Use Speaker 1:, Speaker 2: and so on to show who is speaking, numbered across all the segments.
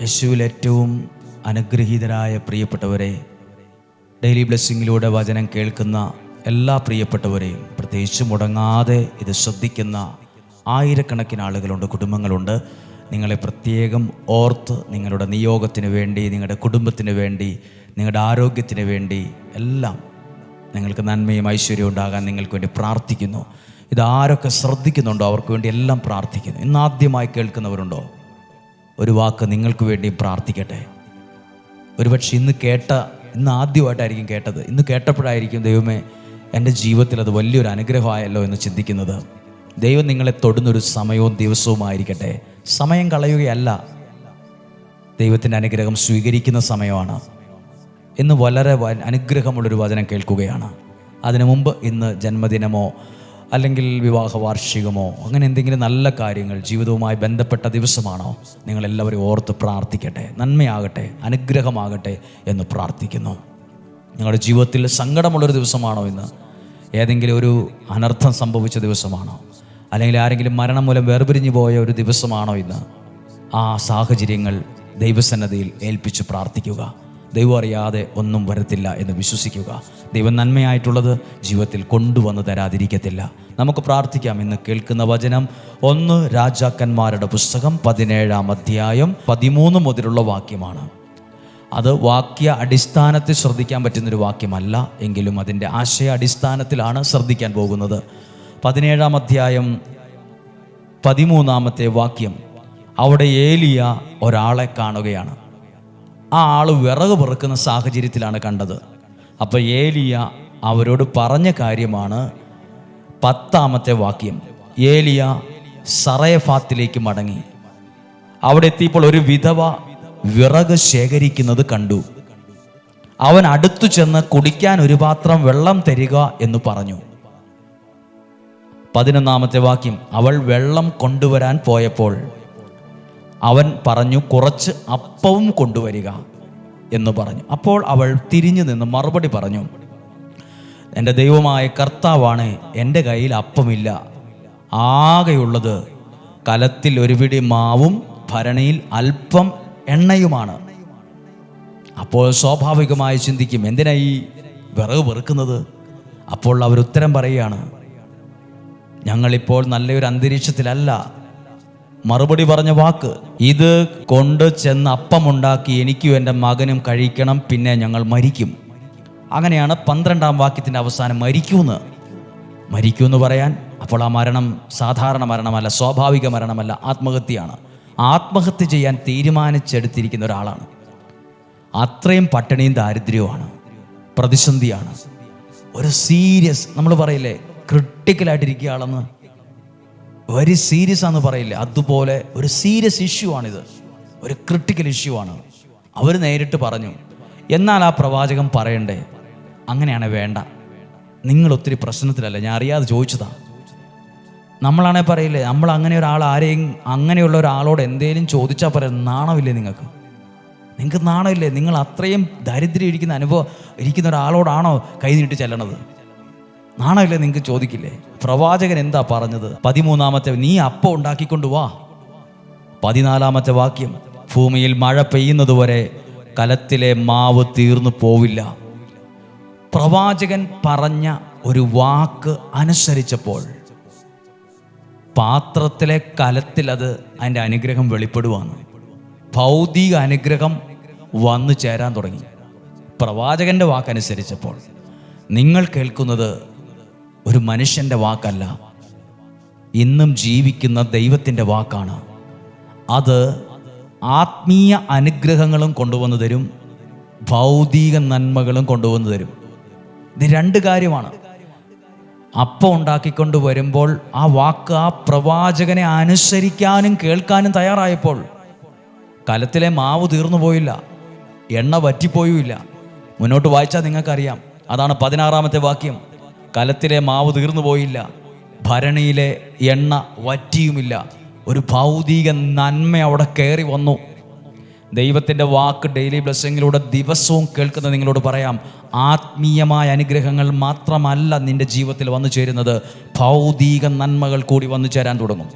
Speaker 1: യേശുവിൽ ഏറ്റവും അനുഗ്രഹീതരായ പ്രിയപ്പെട്ടവരെ ഡെയിലി ബ്ലെസ്സിങ്ങിലൂടെ വചനം കേൾക്കുന്ന എല്ലാ പ്രിയപ്പെട്ടവരെയും പ്രത്യേകിച്ച് മുടങ്ങാതെ ഇത് ശ്രദ്ധിക്കുന്ന ആയിരക്കണക്കിന് ആളുകളുണ്ട് കുടുംബങ്ങളുണ്ട്. നിങ്ങളെ പ്രത്യേകം ഓർത്ത് നിങ്ങളുടെ നിയോഗത്തിന് വേണ്ടി നിങ്ങളുടെ കുടുംബത്തിന് വേണ്ടി നിങ്ങളുടെ ആരോഗ്യത്തിന് വേണ്ടി എല്ലാം നിങ്ങൾക്ക് നന്മയും ഐശ്വര്യവും ഉണ്ടാകാൻ നിങ്ങൾക്ക് വേണ്ടി പ്രാർത്ഥിക്കുന്നു. ഇതാരൊക്കെ ശ്രദ്ധിക്കുന്നുണ്ടോ അവർക്ക് വേണ്ടി എല്ലാം പ്രാർത്ഥിക്കുന്നു. ഇന്ന് ആദ്യമായി കേൾക്കുന്നവരുണ്ടോ? ഒരു വാക്ക് നിങ്ങൾക്ക് വേണ്ടി പ്രാർത്ഥിക്കട്ടെ. ഒരുപക്ഷെ ഇന്ന് കേട്ട ഇന്ന് ആദ്യമായിട്ടായിരിക്കും കേട്ടത്. ഇന്ന് കേട്ടപ്പോഴായിരിക്കും ദൈവമേ എന്റെ ജീവിതത്തിൽ അത് വലിയൊരു അനുഗ്രഹമായല്ലോ എന്ന് ചിന്തിക്കുന്നത്. ദൈവം നിങ്ങളെ തൊടുന്നൊരു സമയവും ദിവസവുമായിരിക്കട്ടെ സമയം കളയുകയല്ല. ദൈവത്തിന്റെ അനുഗ്രഹം സ്വീകരിക്കുന്ന സമയമാണ്. ഇന്ന് വളരെ അനുഗ്രഹമുള്ളൊരു വചനം കേൾക്കുകയാണ്. അതിനു മുമ്പ് ഇന്ന് ജന്മദിനമോ അല്ലെങ്കിൽ വിവാഹ വാർഷികമോ അങ്ങനെ എന്തെങ്കിലും നല്ല കാര്യങ്ങൾ ജീവിതവുമായി ബന്ധപ്പെട്ട ദിവസമാണോ നിങ്ങളെല്ലാവരും ഓർത്ത് പ്രാർത്ഥിക്കട്ടെ നന്മയാകട്ടെ അനുഗ്രഹമാകട്ടെ എന്ന് പ്രാർത്ഥിക്കുന്നു. നിങ്ങളുടെ ജീവിതത്തിൽ സങ്കടമുള്ളൊരു ദിവസമാണോ ഇന്ന്? ഏതെങ്കിലും ഒരു അനർത്ഥം സംഭവിച്ച ദിവസമാണോ? അല്ലെങ്കിൽ ആരെങ്കിലും മരണം മൂലം വേർപിരിഞ്ഞു പോയ ഒരു ദിവസമാണോ ഇന്ന്? ആ സാഹചര്യങ്ങൾ ദൈവസന്നദ്ധയിൽ ഏൽപ്പിച്ച് പ്രാർത്ഥിക്കുക. ദൈവം അറിയാതെ ഒന്നും വരത്തില്ല എന്ന് വിശ്വസിക്കുക. ദൈവം നന്മയായിട്ടുള്ളത് ജീവിതത്തിൽ കൊണ്ടുവന്ന് തരാതിരിക്കത്തില്ല. നമുക്ക് പ്രാർത്ഥിക്കാം ഇന്ന് കേൾക്കുന്ന വചനം. ഒന്ന് രാജാക്കന്മാരുടെ പുസ്തകം പതിനേഴാം അധ്യായം പതിമൂന്ന് മുതലുള്ള വാക്യമാണ്. അത് വാക്യ അടിസ്ഥാനത്തിൽ ശ്രദ്ധിക്കാൻ പറ്റുന്നൊരു വാക്യമല്ല എങ്കിലും അതിന്റെ ആശയ അടിസ്ഥാനത്തിലാണ് ശ്രദ്ധിക്കാൻ പോകുന്നത്. പതിനേഴാം അധ്യായം പതിമൂന്നാമത്തെ വാക്യം. അവിടെ ഏലിയ ഒരാളെ കാണുകയാണ്. ആ ആൾ വിറക് പെറുക്കുന്ന സാഹചര്യത്തിലാണ് കണ്ടത്. അപ്പോൾ ഏലിയ അവരോട് പറഞ്ഞ കാര്യമാണ് പത്താമത്തെ വാക്യം. ഏലിയ സറയഫാത്തിലേക്ക് മടങ്ങി. അവിടെ എത്തിയപ്പോൾ ഒരു വിധവ വിറക് ശേഖരിക്കുന്നത് കണ്ടു. അവൻ അടുത്തു ചെന്ന് കുടിക്കാൻ ഒരു പാത്രം വെള്ളം തരിക എന്ന് പറഞ്ഞു. പതിനൊന്നാമത്തെ വാക്യം. അവൾ വെള്ളം കൊണ്ടുവരാൻ പോയപ്പോൾ അവൻ പറഞ്ഞു കുറച്ച് അപ്പവും കൊണ്ടുവരിക എന്ന് പറഞ്ഞു. അപ്പോൾ അവൾ തിരിഞ്ഞു നിന്ന് മറുപടി പറഞ്ഞു എന്റെ ദൈവമായ കർത്താവാണ് എന്റെ കയ്യിൽ അപ്പമില്ല. ആകെയുള്ളത് കലത്തിൽ ഒരു പിടി മാവും ഭരണിയിൽ അല്പം എണ്ണയുമാണ്. അപ്പോൾ സ്വാഭാവികമായി ചിന്തിക്കും എന്തിനാ ഈ വിറക് വെറുക്കുന്നത് അപ്പോൾ അവർ ഉത്തരം പറയുകയാണ് ഞങ്ങളിപ്പോൾ നല്ലൊരു അന്തരീക്ഷത്തിലല്ല മറുപടി പറഞ്ഞ വാക്ക് ഇത് കൊണ്ട് ചെന്ന് അപ്പമുണ്ടാക്കി എനിക്കും എന്റെ മകനും കഴിക്കണം പിന്നെ ഞങ്ങൾ മരിക്കും. അങ്ങനെയാണ് പന്ത്രണ്ടാം വാക്യത്തിന്റെ അവസാനം മരിക്കൂന്ന്. മരിക്കൂന്ന് പറയാൻ അപ്പോൾ ആ മരണം സാധാരണ മരണമല്ല സ്വാഭാവിക മരണമല്ല ആത്മഹത്യയാണ്. ആത്മഹത്യ ചെയ്യാൻ തീരുമാനിച്ചെടുത്തിരിക്കുന്ന ഒരാളാണ്. അത്രയും പട്ടിണിയും ദാരിദ്ര്യവുമാണ് പ്രതിസന്ധിയാണ്. ഒരു സീരിയസ് നമ്മൾ പറയില്ലേ ക്രിട്ടിക്കലായിട്ടിരിക്കുക ആളെന്ന് വെരി സീരിയസ് ആണെന്ന് പറയില്ല. അതുപോലെ ഒരു സീരിയസ് ഇഷ്യൂ ആണിത്. ഒരു ക്രിട്ടിക്കൽ ഇഷ്യൂ ആണ്. അവർ നേരിട്ട് പറഞ്ഞു എന്നാൽ ആ പ്രവാചകൻ പറയണ്ടേ? അങ്ങനെയാണ് വേണ്ട. നിങ്ങൾ ഒത്തിരി പ്രശ്നത്തിലല്ല? ഞാൻ അറിയാതെ ചോദിച്ചതാ. നമ്മളാണേ പറയില്ലേ നമ്മൾ അങ്ങനെ ഒരാൾ ആരെയും അങ്ങനെയുള്ള ഒരാളോട് എന്തേലും ചോദിച്ചാൽ പറയാം നാണമില്ലേ നിങ്ങൾക്ക്? നിങ്ങൾക്ക് നാണമില്ലേ? നിങ്ങൾ അത്രയും ദരിദ്രം ഇരിക്കുന്ന അനുഭവം ഇരിക്കുന്ന ഒരാളോടാണോ കൈ നീട്ടി ചെല്ലണത്? നാണമില്ലേ നിങ്ങൾക്ക് ചോദിക്കില്ലേ? പ്രവാചകൻ എന്താ പറഞ്ഞത്? പതിമൂന്നാമത്തെ നീ അപ്പം ഉണ്ടാക്കിക്കൊണ്ട് വാ. പതിനാലാമത്തെ വാക്യം ഭൂമിയിൽ മഴ പെയ്യുന്നതുവരെ കലത്തിലെ മാവ് തീർന്നു പോവില്ല. പ്രവാചകൻ പറഞ്ഞ ഒരു വാക്ക് അനുസരിച്ചപ്പോൾ പാത്രത്തിലെ കലത്തിൽ അത് അതിന്റെ അനുഗ്രഹം വെളിപ്പെടുവാണ്. ഭൗതിക അനുഗ്രഹം വന്നു ചേരാൻ തുടങ്ങി. പ്രവാചകന്റെ വാക്കനുസരിച്ചപ്പോൾ നിങ്ങൾ കേൾക്കുന്നത് ഒരു മനുഷ്യന്റെ വാക്കല്ല. ഇന്നും ജീവിക്കുന്ന ദൈവത്തിന്റെ വാക്കാണ്. അത് ആത്മീയ അനുഗ്രഹങ്ങളും കൊണ്ടുവന്നു തരും ഭൗതിക നന്മകളും കൊണ്ടുവന്നു തരും. ഇത് രണ്ട് കാര്യമാണ്. അപ്പം ഉണ്ടാക്കിക്കൊണ്ട് വരുമ്പോൾ ആ വാക്ക് ആ പ്രവാചകനെ അനുസരിക്കാനും കേൾക്കാനും തയ്യാറായപ്പോൾ കലത്തിലെ മാവ് തീർന്നു പോയില്ല എണ്ണ വറ്റിപ്പോയുമില്ല. മുന്നോട്ട് വായിച്ചാൽ നിങ്ങൾക്കറിയാം. അതാണ് പതിനാറാമത്തെ വാക്യം. കലത്തിലെ മാവ് തീർന്നു പോയില്ല. ഭരണിയിലെ എണ്ണ വറ്റിയുമില്ല. ഒരു ഭൗതിക നന്മ അവിടെ കയറി വന്നു. ദൈവത്തിന്റെ വാക്ക് ഡെയിലി ബ്ലെസ്സിങ്ങിലൂടെ ദിവസവും കേൾക്കുന്ന നിങ്ങളോട് പറയാം. ആത്മീയമായ അനുഗ്രഹങ്ങൾ മാത്രമല്ല നിന്റെ ജീവിതത്തിൽ വന്നു ചേരുന്നത്. ഭൗതിക നന്മകൾ കൂടി വന്നു ചേരാൻ തുടങ്ങും.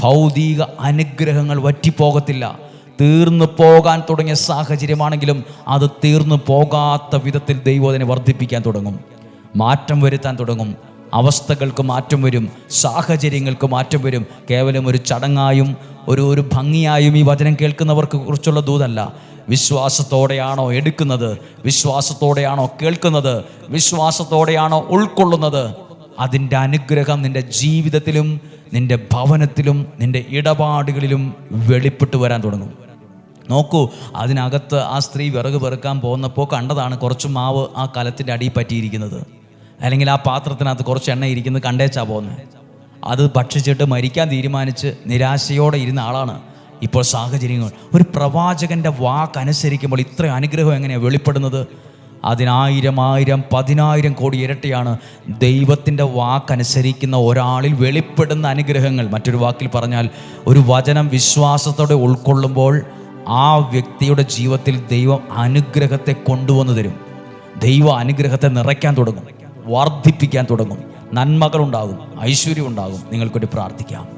Speaker 1: ഭൗതിക അനുഗ്രഹങ്ങൾ വറ്റിപ്പോകത്തില്ല. തീർന്നു പോകാൻ തുടങ്ങിയ സാഹചര്യമാണെങ്കിലും അത് തീർന്നു പോകാത്ത വിധത്തിൽ ദൈവം അതിനെ വർദ്ധിപ്പിക്കാൻ തുടങ്ങും. മാറ്റം വരുത്താൻ തുടങ്ങും. അവസ്ഥകൾക്ക് മാറ്റം വരും. സാഹചര്യങ്ങൾക്ക് മാറ്റം വരും. കേവലം ഒരു ചടങ്ങായും ഒരു ഒരു ഭംഗിയായും ഈ വചനം കേൾക്കുന്നവർക്ക് കുറിച്ചുള്ള ദൂതല്ല. വിശ്വാസത്തോടെയാണോ എടുക്കുന്നത്? വിശ്വാസത്തോടെയാണോ കേൾക്കുന്നത്? വിശ്വാസത്തോടെയാണോ ഉൾക്കൊള്ളുന്നത്? അതിന്റെ അനുഗ്രഹം നിന്റെ ജീവിതത്തിലും നിന്റെ ഭവനത്തിലും നിന്റെ ഇടപാടുകളിലും വെളിപ്പെട്ടു വരാൻ തുടങ്ങും. നോക്കൂ അതിനകത്ത് ആ സ്ത്രീ വിറക് പെറുക്കാൻ പോകുന്നപ്പോൾ കണ്ടതാണ് കുറച്ച് മാവ് ആ കലത്തിന്റെ അടിയിൽ പറ്റിയിരിക്കുന്നത്. അല്ലെങ്കിൽ ആ പാത്രത്തിനകത്ത് കുറച്ച് എണ്ണ ഇരിക്കുന്നത് കണ്ടേച്ചാ പോകുന്നത്. അത് ഭക്ഷിച്ചിട്ട് മരിക്കാൻ തീരുമാനിച്ച് നിരാശയോടെ ഇരുന്ന ആളാണ് ഇപ്പോൾ സാഹചര്യങ്ങൾ. ഒരു പ്രവാചകന്റെ വാക്കനുസരിക്കുമ്പോൾ ഇത്ര അനുഗ്രഹം എങ്ങനെയാണ് വെളിപ്പെടുന്നത്? അതിനായിരം ആയിരം പതിനായിരം കോടി ഇരട്ടിയാണ് ദൈവത്തിന്റെ വാക്കനുസരിക്കുന്ന ഒരാളിൽ വെളിപ്പെടുന്ന അനുഗ്രഹങ്ങൾ. മറ്റൊരു വാക്കിൽ പറഞ്ഞാൽ ഒരു വചനം വിശ്വാസത്തോടെ ഉൾക്കൊള്ളുമ്പോൾ ആ വ്യക്തിയുടെ ജീവിതത്തിൽ ദൈവം അനുഗ്രഹത്തെ കൊണ്ടുവന്നു തരും. ദൈവ അനുഗ്രഹത്തെ നിറയ്ക്കാൻ തുടങ്ങും. വർദ്ധിപ്പിക്കാൻ തുടങ്ങും. നന്മകളുണ്ടാകും ഐശ്വര്യം ഉണ്ടാകും നിങ്ങൾക്കൊരു പ്രാർത്ഥിക്കാം.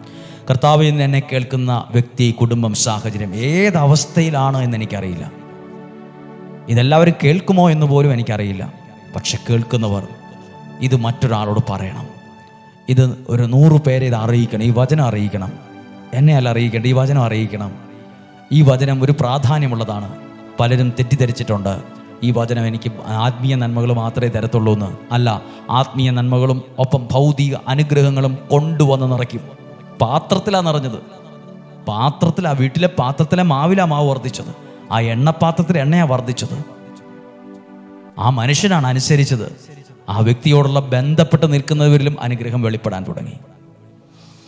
Speaker 1: കർത്താവിൽ നിന്ന് എന്നെ കേൾക്കുന്ന വ്യക്തി കുടുംബം സാഹചര്യം ഏതവസ്ഥയിലാണ് എന്ന് എനിക്കറിയില്ല. ഇതെല്ലാവരും കേൾക്കുമോ എന്ന് പോലും എനിക്കറിയില്ല. പക്ഷെ കേൾക്കുന്നവർ ഇത് മറ്റൊരാളോട് പറയണം. ഇത് ഒരു നൂറ് പേരെ ഇത് അറിയിക്കണം. ഈ വചനം അറിയിക്കണം. എന്നെ അല്ല അറിയിക്കേണ്ട ഈ വചനം അറിയിക്കണം. ഈ വചനം ഒരു പ്രാധാന്യമുള്ളതാണ്. പലരും തെറ്റിദ്ധരിച്ചിട്ടുണ്ട്. ഈ വചനം എനിക്ക് ആത്മീയ നന്മകൾ മാത്രമേ തരത്തുള്ളൂ എന്ന്. അല്ല ആത്മീയ നന്മകളും ഒപ്പം ഭൗതിക അനുഗ്രഹങ്ങളും കൊണ്ടുവന്ന് നിറയ്ക്കും. പാത്രത്തിലാണ് നിറഞ്ഞത്. പാത്രത്തിലാണ് വീട്ടിലെ പാത്രത്തിലെ മാവിലാ മാവ് വർദ്ധിച്ചത്. ആ എണ്ണപ്പാത്രത്തിൽ എണ്ണയാ വർദ്ധിച്ചത്. ആ മനുഷ്യനാണ് അനുസരിച്ചത്. ആ വ്യക്തിയോടുള്ള ബന്ധപ്പെട്ട് നിൽക്കുന്നവരിലും അനുഗ്രഹം വെളിപ്പെടാൻ തുടങ്ങി.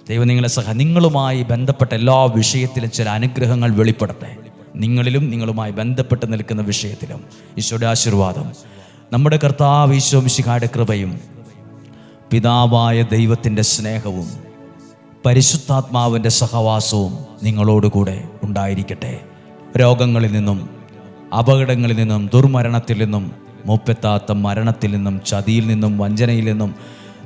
Speaker 1: ദൈവം നിങ്ങളെ സഹ നിങ്ങളുമായി ബന്ധപ്പെട്ട എല്ലാ വിഷയത്തിലും ചില അനുഗ്രഹങ്ങൾ വെളിപ്പെടട്ടെ. നിങ്ങളിലും നിങ്ങളുമായി ബന്ധപ്പെട്ട് നിൽക്കുന്ന വിഷയത്തിലും ഈശോയുടെ ആശീർവാദം. നമ്മുടെ കർത്താവ് ഈശോ മിശിഹായുടെ കൃപയും പിതാവായ ദൈവത്തിന്റെ സ്നേഹവും പരിശുദ്ധാത്മാവിന്റെ സഹവാസവും നിങ്ങളോടുകൂടെ ഉണ്ടായിരിക്കട്ടെ. രോഗങ്ങളിൽ നിന്നും അപകടങ്ങളിൽ നിന്നും ദുർമരണത്തിൽ നിന്നും മുപ്പെത്താത്ത മരണത്തിൽ നിന്നും ചതിയിൽ നിന്നും വഞ്ചനയിൽ നിന്നും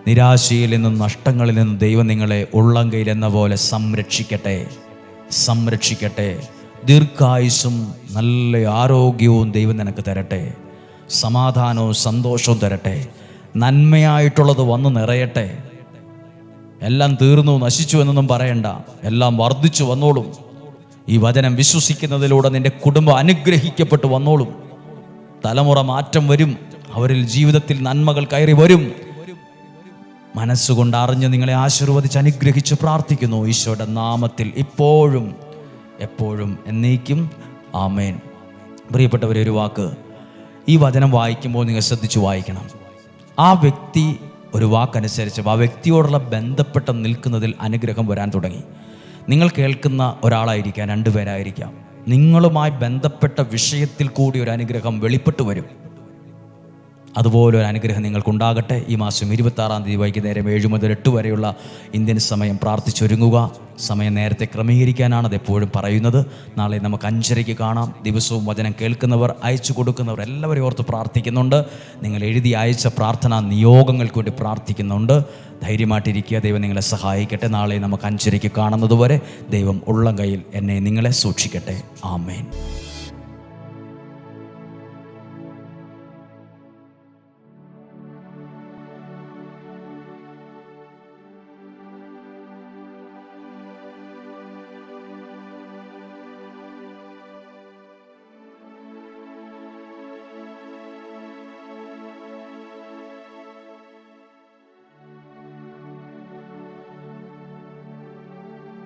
Speaker 1: നിരാശയിൽ നിന്നും നഷ്ടങ്ങളിൽ നിന്നും ദൈവം നിങ്ങളെ ഉള്ളങ്കയിൽ എന്ന പോലെ സംരക്ഷിക്കട്ടെ. സംരക്ഷിക്കട്ടെ. ദീർഘായുസും നല്ല ആരോഗ്യവും ദൈവം നിനക്ക് തരട്ടെ. സമാധാനവും സന്തോഷവും തരട്ടെ. നന്മയായിട്ടുള്ളത് വന്ന് നിറയട്ടെ. എല്ലാം തീർന്നു നശിച്ചു എന്നൊന്നും പറയണ്ട. എല്ലാം വർദ്ധിച്ചു വന്നോളും. ഈ വചനം വിശ്വസിക്കുന്നതിലൂടെ നിന്റെ കുടുംബം അനുഗ്രഹിക്കപ്പെട്ട് വന്നോളും. തലമുറ മാറ്റം വരും. അവരിൽ ജീവിതത്തിൽ നന്മകൾ കയറി വരും. മനസ്സുകൊണ്ട് അറിഞ്ഞ് നിങ്ങളെ ആശീർവദിച്ച് അനുഗ്രഹിച്ച് പ്രാർത്ഥിക്കുന്നു. ഈശോയുടെ നാമത്തിൽ ഇപ്പോഴും എപ്പോഴും എന്നേക്കും ആമേൻ. പ്രിയപ്പെട്ടവരെ ഒരു വാക്ക് ഈ വചനം വായിക്കുമ്പോൾ നിങ്ങൾ ശ്രദ്ധിച്ച് വായിക്കണം. ആ വ്യക്തി ഒരു വാക്കനുസരിച്ച് ആ വ്യക്തിയോടുള്ള ബന്ധപ്പെട്ട് നിൽക്കുന്നതിൽ അനുഗ്രഹം വരാൻ തുടങ്ങി. നിങ്ങൾ കേൾക്കുന്ന ഒരാളായിരിക്കാം രണ്ടുപേരായിരിക്കാം. നിങ്ങളുമായി ബന്ധപ്പെട്ട വിഷയത്തിൽ കൂടി ഒരു അനുഗ്രഹം വെളിപ്പെട്ടു വരും. അതുപോലെ ഒരു അനുഗ്രഹം നിങ്ങൾക്കുണ്ടാകട്ടെ. ഈ മാസം ഇരുപത്താറാം തീയതി വൈകുന്നേരം ഏഴ് മുതൽ എട്ട് വരെയുള്ള ഇന്ത്യൻ സമയം പ്രാർത്ഥിച്ചൊരുങ്ങുക. സമയം നേരത്തെ ക്രമീകരിക്കാനാണ് അത് എപ്പോഴും പറയുന്നത്. നാളെ നമുക്ക് അഞ്ചരയ്ക്ക് കാണാം. ദിവസവും വചനം കേൾക്കുന്നവർ അയച്ചു കൊടുക്കുന്നവർ എല്ലാവരെയും ഓർത്ത് പ്രാർത്ഥിക്കുന്നുണ്ട്. നിങ്ങൾ എഴുതി അയച്ച പ്രാർത്ഥനാ നിയോഗങ്ങൾക്ക് വേണ്ടി പ്രാർത്ഥിക്കുന്നുണ്ട്. ധൈര്യമായിട്ടിരിക്കുക. ദൈവം നിങ്ങളെ സഹായിക്കട്ടെ. നാളെ നമുക്ക് അഞ്ചരയ്ക്ക് കാണുന്നതുവരെ ദൈവം ഉള്ളം കയ്യിൽ എന്നെ നിങ്ങളെ സൂക്ഷിക്കട്ടെ. ആമേൻ.